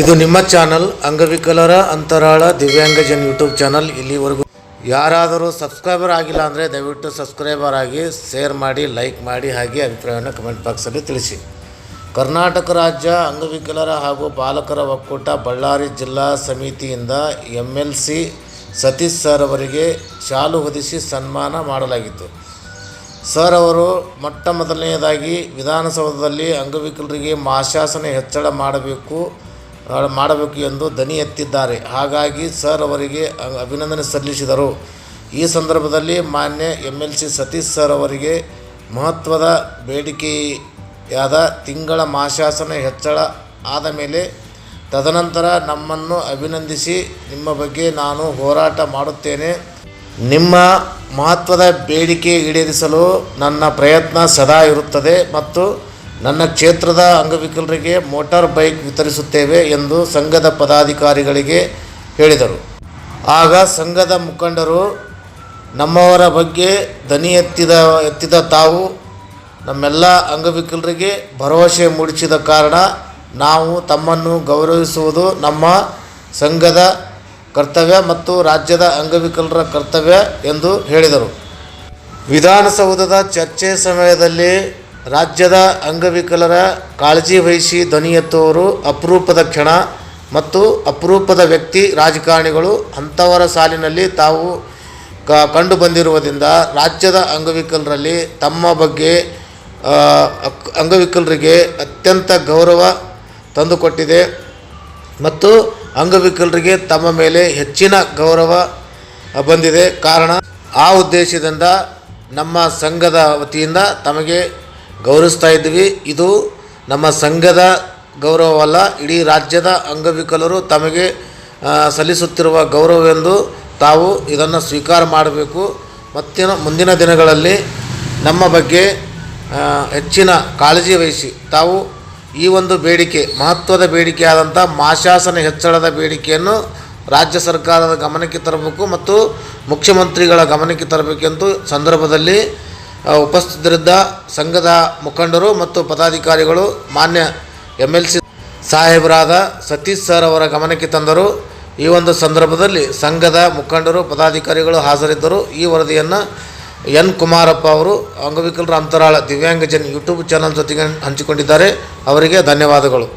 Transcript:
ಇದು ನಿಮ್ಮ ಚಾನಲ್ ಅಂಗವಿಕಲರ ಅಂತರಾಳ ದಿವ್ಯಾಂಗಜನ್ ಯೂಟ್ಯೂಬ್ ಚಾನಲ್. ಇಲ್ಲಿವರೆಗೂ ಯಾರಾದರೂ ಸಬ್ಸ್ಕ್ರೈಬರ್ ಆಗಿಲ್ಲ ಅಂದರೆ ದಯವಿಟ್ಟು ಸಬ್ಸ್ಕ್ರೈಬರ್ ಆಗಿ ಶೇರ್ ಮಾಡಿ, ಲೈಕ್ ಮಾಡಿ ಹಾಗೆ ಅಭಿಪ್ರಾಯವನ್ನು ಕಮೆಂಟ್ ಬಾಕ್ಸಲ್ಲಿ ತಿಳಿಸಿ. ಕರ್ನಾಟಕ ರಾಜ್ಯ ಅಂಗವಿಕಲರ ಹಾಗೂ ಬಾಲಕರ ಒಕ್ಕೂಟ ಬಳ್ಳಾರಿ ಜಿಲ್ಲಾ ಸಮಿತಿಯಿಂದ M L C Satish sir ಅವರಿಗೆ ಶಾಲು ಹೊದಿಸಿ ಸನ್ಮಾನ ಮಾಡಲಾಗಿತ್ತು. ಸರ್ ಅವರು ಮೊಟ್ಟ ಮೊದಲನೆಯದಾಗಿ ವಿಧಾನಸೌಧದಲ್ಲಿ ಅಂಗವಿಕಲರಿಗೆ ಮಾಶಾಸನ ಹೆಚ್ಚಳ ಮಾಡಬೇಕು. ಮಾಡಬೇಕು ಎಂದು ದನಿ ಎತ್ತಿದ್ದಾರೆ. ಹಾಗಾಗಿ ಸರ್ ಅವರಿಗೆ ಅಭಿನಂದನೆ ಸಲ್ಲಿಸಿದರು. ಈ ಸಂದರ್ಭದಲ್ಲಿ ಮಾನ್ಯ M L C Satish sir ಅವರಿಗೆ ಮಹತ್ವದ ಬೇಡಿಕೆಯಾದ ತಿಂಗಳ ಮಾಶಾಸನ ಹೆಚ್ಚಳ ಆದ ಮೇಲೆ ತದನಂತರ ನಮ್ಮನ್ನು ಅಭಿನಂದಿಸಿ ನಿಮ್ಮ ಬಗ್ಗೆ ನಾನು ಹೋರಾಟ ಮಾಡುತ್ತೇನೆ. ನಿಮ್ಮ ಮಹತ್ವದ ಬೇಡಿಕೆ ಈಡೇರಿಸಲು ನನ್ನ ಪ್ರಯತ್ನ ಸದಾ ಇರುತ್ತದೆ ಮತ್ತು ನನ್ನ ಕ್ಷೇತ್ರದ ಅಂಗವಿಕಲರಿಗೆ ಮೋಟಾರ್ ಬೈಕ್ ವಿತರಿಸುತ್ತೇವೆ ಎಂದು ಸಂಘದ ಪದಾಧಿಕಾರಿಗಳಿಗೆ ಹೇಳಿದರು. ಆಗ ಸಂಘದ ಮುಖಂಡರು, ನಮ್ಮವರ ಬಗ್ಗೆ ದನಿ ಎತ್ತಿದ ಎತ್ತಿದ ತಾವು ನಮ್ಮೆಲ್ಲ ಅಂಗವಿಕಲರಿಗೆ ಭರವಸೆ ಮೂಡಿಸಿದ ಕಾರಣ ನಾವು ತಮ್ಮನ್ನು ಗೌರವಿಸುವುದು ನಮ್ಮ ಸಂಘದ ಕರ್ತವ್ಯ ಮತ್ತು ರಾಜ್ಯದ ಅಂಗವಿಕಲರ ಕರ್ತವ್ಯ ಎಂದು ಹೇಳಿದರು. ವಿಧಾನಸೌಧದ ಚರ್ಚೆ ಸಮಯದಲ್ಲಿ ರಾಜ್ಯದ ಅಂಗವಿಕಲರ ಕಾಳಜಿ ವಹಿಸಿ ಧ್ವನಿ ಎತ್ತುವವರು ಅಪರೂಪದ ಕ್ಷಣ ಮತ್ತು ಅಪರೂಪದ ವ್ಯಕ್ತಿ ರಾಜಕಾರಣಿಗಳು ಅಂಥವರ ಸಾಲಿನಲ್ಲಿ ತಾವು ಕ ಕಂಡು ಬಂದಿರುವುದರಿಂದ ರಾಜ್ಯದ ಅಂಗವಿಕಲರಲ್ಲಿ ತಮ್ಮ ಬಗ್ಗೆ ಅಂಗವಿಕಲರಿಗೆ ಅತ್ಯಂತ ಗೌರವ ತಂದುಕೊಟ್ಟಿದೆ ಮತ್ತು ಅಂಗವಿಕಲರಿಗೆ ತಮ್ಮ ಮೇಲೆ ಹೆಚ್ಚಿನ ಗೌರವ ಬಂದಿದೆ. ಕಾರಣ ಆ ಉದ್ದೇಶದಿಂದ ನಮ್ಮ ಸಂಘದ ವತಿಯಿಂದ ತಮಗೆ ಗೌರವಿಸ್ತಾ ಇದ್ವಿ. ಇದು ನಮ್ಮ ಸಂಘದ ಗೌರವವಲ್ಲ, ಇಡೀ ರಾಜ್ಯದ ಅಂಗವಿಕಲರು ತಮಗೆ ಸಲ್ಲಿಸುತ್ತಿರುವ ಗೌರವವೆಂದು ತಾವು ಇದನ್ನು ಸ್ವೀಕಾರ ಮಾಡಬೇಕು. ಮತ್ತಿನ ಮುಂದಿನ ದಿನಗಳಲ್ಲಿ ನಮ್ಮ ಬಗ್ಗೆ ಹೆಚ್ಚಿನ ಕಾಳಜಿ ವಹಿಸಿ ತಾವು ಈ ಒಂದು ಬೇಡಿಕೆ, ಮಹತ್ವದ ಬೇಡಿಕೆಯಾದಂಥ ಮಾಶಾಸನ ಹೆಚ್ಚಳದ ಬೇಡಿಕೆಯನ್ನು ರಾಜ್ಯ ಸರ್ಕಾರದ ಗಮನಕ್ಕೆ ತರಬೇಕು ಮತ್ತು ಮುಖ್ಯಮಂತ್ರಿಗಳ ಗಮನಕ್ಕೆ ತರಬೇಕೆಂದು ಸಂದರ್ಭದಲ್ಲಿ ಉಪಸ್ಥಿತರಿದ್ದ ಸಂಘದ ಮುಖಂಡರು ಮತ್ತು ಪದಾಧಿಕಾರಿಗಳು ಮಾನ್ಯ ಎಂ ಎಲ್ ಸಿ ಸಾಹೇಬರಾದ ಸತೀಶ್ ಸರ್ ಅವರ ಗಮನಕ್ಕೆ ತಂದರು. ಈ ಒಂದು ಸಂದರ್ಭದಲ್ಲಿ ಸಂಘದ ಮುಖಂಡರು, ಪದಾಧಿಕಾರಿಗಳು ಹಾಜರಿದ್ದರು. ಈ ವರದಿಯನ್ನು ಎನ್ ಕುಮಾರಪ್ಪ ಅವರು, ಅಂಗವಿಕಲರ ಅಂತರಾಳ ದಿವ್ಯಾಂಗಜನ್ ಯೂಟ್ಯೂಬ್ ಚಾನಲ್ ಜೊತೆಗೆ ಹಂಚಿಕೊಂಡಿದ್ದಾರೆ. ಅವರಿಗೆ ಧನ್ಯವಾದಗಳು.